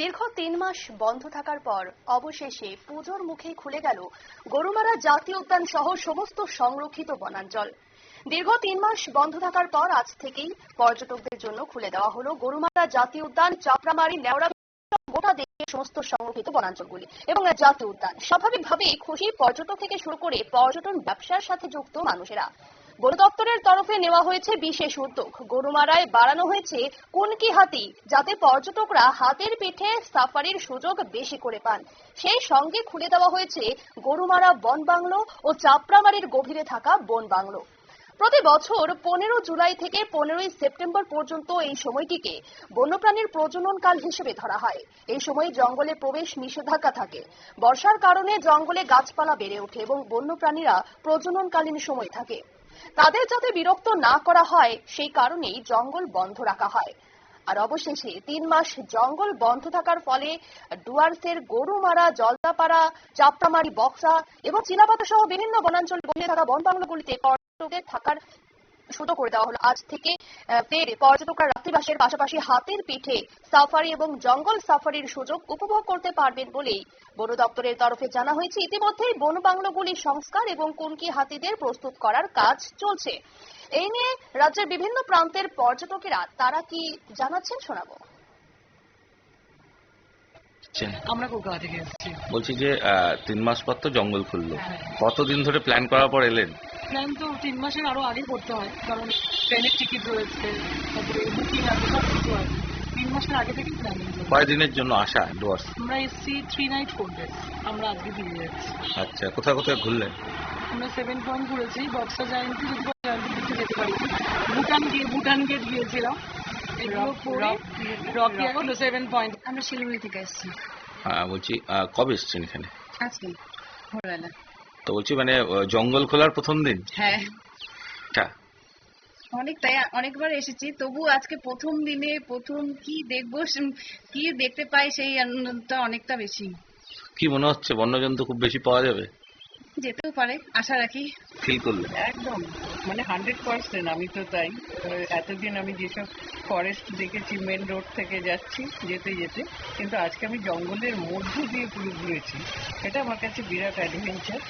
দীর্ঘ তিন মাস বন্ধ থাকার পর অবশেষে পুজোর মুখে খুলে গেল গরুমারা জাতীয় উদ্যান সহ সমস্ত সংরক্ষিত বনাঞ্চল। দীর্ঘ তিন মাস বন্ধ থাকার পর আজ থেকেই পর্যটকদের জন্য খুলে দেওয়া হলো গরুমারা জাতীয় উদ্যান, চাপড়ামারি নেওড়া গোটা দেশের সমস্ত সংরক্ষিত বনাঞ্চলগুলি এবং জাতীয় উদ্যান। স্বাভাবিকভাবেই খুশি পর্যটক থেকে শুরু করে পর্যটন ব্যবসার সাথে যুক্ত মানুষেরা। বন দপ্তরের তরফে নেওয়া হয়েছে বিশেষ উদ্যোগ। গরুমারায় বাড়ানো হয়েছে কুনকি হাতি যাতে পর্যটকরা হাতের পিঠে সাফারির সুযোগ বেশি করে পান। সেই সঙ্গে খুলে দেওয়া হয়েছে গরুমারা বন বাংলো ও চাপড়ামারির গভীরে থাকা বন বাংলো। প্রতি বছর পনেরো জুলাই থেকে পনেরোই সেপ্টেম্বর পর্যন্ত এই সময়টিকে বন্যপ্রাণীর প্রজননকাল হিসেবে ধরা হয়। এই সময় জঙ্গলে প্রবেশ নিষেধাজ্ঞা থাকে। বর্ষার কারণে জঙ্গলে গাছপালা বেড়ে ওঠে এবং বন্যপ্রাণীরা প্রজননকালীন সময় থাকে। তাদের যাতে বিরক্ত না করা হয়, সেই কারণেই জঙ্গল বন্ধ রাখা হয়। আর অবশেষে তিন মাস জঙ্গল বন্ধ থাকার ফলে ডুয়ার্সের গরুমারা, জলদাপাড়া, চাপড়ামারি, বক্সা এবং চিলাপাতা সহ বিভিন্ন বনাঞ্চল গড়িয়ে থাকা বন বাংলাগুলিতে পর্যটকদের থাকার সুযোগ করে দেওয়া হলো। আজ থেকে ফের পর্যটকরা রাত্রিবাসের পাশাপাশি হাতের পিঠে সাফারি এবং জঙ্গল সাফারির সুযোগ উপভোগ করতে পারবেন বলেই বন দপ্তরের তরফে জানা হয়েছে। ইতিমধ্যেই বন বাংলোগুলি সংস্কার এবং কুনকি হাতিদের প্রস্তুত করার কাজ চলছে। এই নিয়ে রাজ্যের বিভিন্ন প্রান্তের পর্যটকেরা তারা কি জানাচ্ছেন শোনাবো? আমরা কলকাতা থেকে এসেছি। বলছি যে আহ, তিন মাস পর তো জঙ্গল খুললো। হ্যাঁ। কতদিন ধরে প্ল্যান করার পর এলেন? প্ল্যান তো তিন মাসের আরও আগে করতে হয় কারণ ট্রেনের টিকিট রয়েছে তারপরে বুকিং আছে সব কিছু আছে তিন মাসের আগে থেকে প্ল্যানিং কয়দিনের জন্য আসা ডুয়ার্স আমরা এসেছি থ্রি নাইট ফোর ডেজ আমরা আজকে দিয়ে যাচ্ছি। আচ্ছা কোথায় কোথায় ঘুরলেন আমরা সেভেন পয়েন্ট ঘুরেছি বক্সা জায়ন্তি যদি জায়ন্তি ঘুরতে যেতে পারি। ভুটান গিয়ে ভুটান গেট গিয়েছিলাম। রকি সেভেন পয়েন্ট আমরা শিলিগুড়ি থেকে এসেছি। হ্যাঁ বলছি কবে এসছেন এখানে? আজকে ভোরবেলা। তো বলছি মানে জঙ্গল খোলার প্রথম দিন। হ্যাঁ। অনেক অনেকটাই অনেকবার এসেছি তবু আজকে প্রথম দিনে প্রথম কি দেখব কি দেখতে পাই সেই আনন্দটা অনেকটা বেশি। কি মনে হচ্ছে বন্যজন্তু খুব বেশি পাওয়া যাবে? যেতেও পারে আশা রাখি। ফিল করলেন একদম। মানে হান্ড্রেড পার্সেন্ট আমি তো তাই। এতদিন আমি যেসব ফরেস্ট দেখেছি মেন রোড থেকে যাচ্ছি যেতে যেতে কিন্তু আজকে আমি জঙ্গলের মধ্যে দিয়ে পুরো ঘুরেছি। এটা আমার কাছে বিরাট অ্যাডভেঞ্চার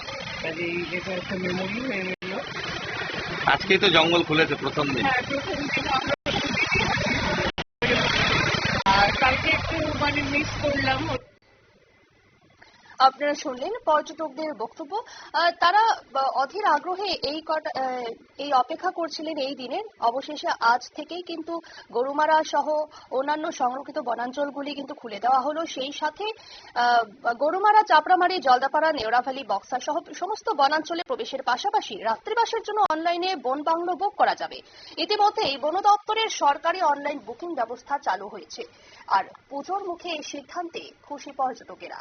কাজে এটা একটা মেমোরি হয়ে গেল। আজকেই তো জঙ্গল খুলেছে প্রথম দিন। হ্যাঁ প্রথম দিন আমরা আর কালকে একটু মানে মিস করলাম আপনারা শুনলেন পর্যটকদের বক্তব্য। তারা অধীর আগ্রহে এই কটা এই অপেক্ষা করছিলেন এই দিনের। অবশেষে আজ থেকেই কিন্তু গরুমারা সহ অন্যান্য সংরক্ষিত বনাঞ্চলগুলি কিন্তু খুলে দেওয়া হলো। সেই সাথে গরুমারা চাপড়ামারি, জলদাপাড়া নেওড়াভ্যালি বক্সা সহ সমস্ত বনাঞ্চলে প্রবেশের পাশাপাশি রাত্রিবাসের জন্য অনলাইনে বন বাংলো বুক করা যাবে। ইতিমধ্যেই বন দপ্তরের সরকারি অনলাইন বুকিং ব্যবস্থা চালু হয়েছে। আর পুজোর মুখে এই সিদ্ধান্তে খুশি পর্যটকেরা।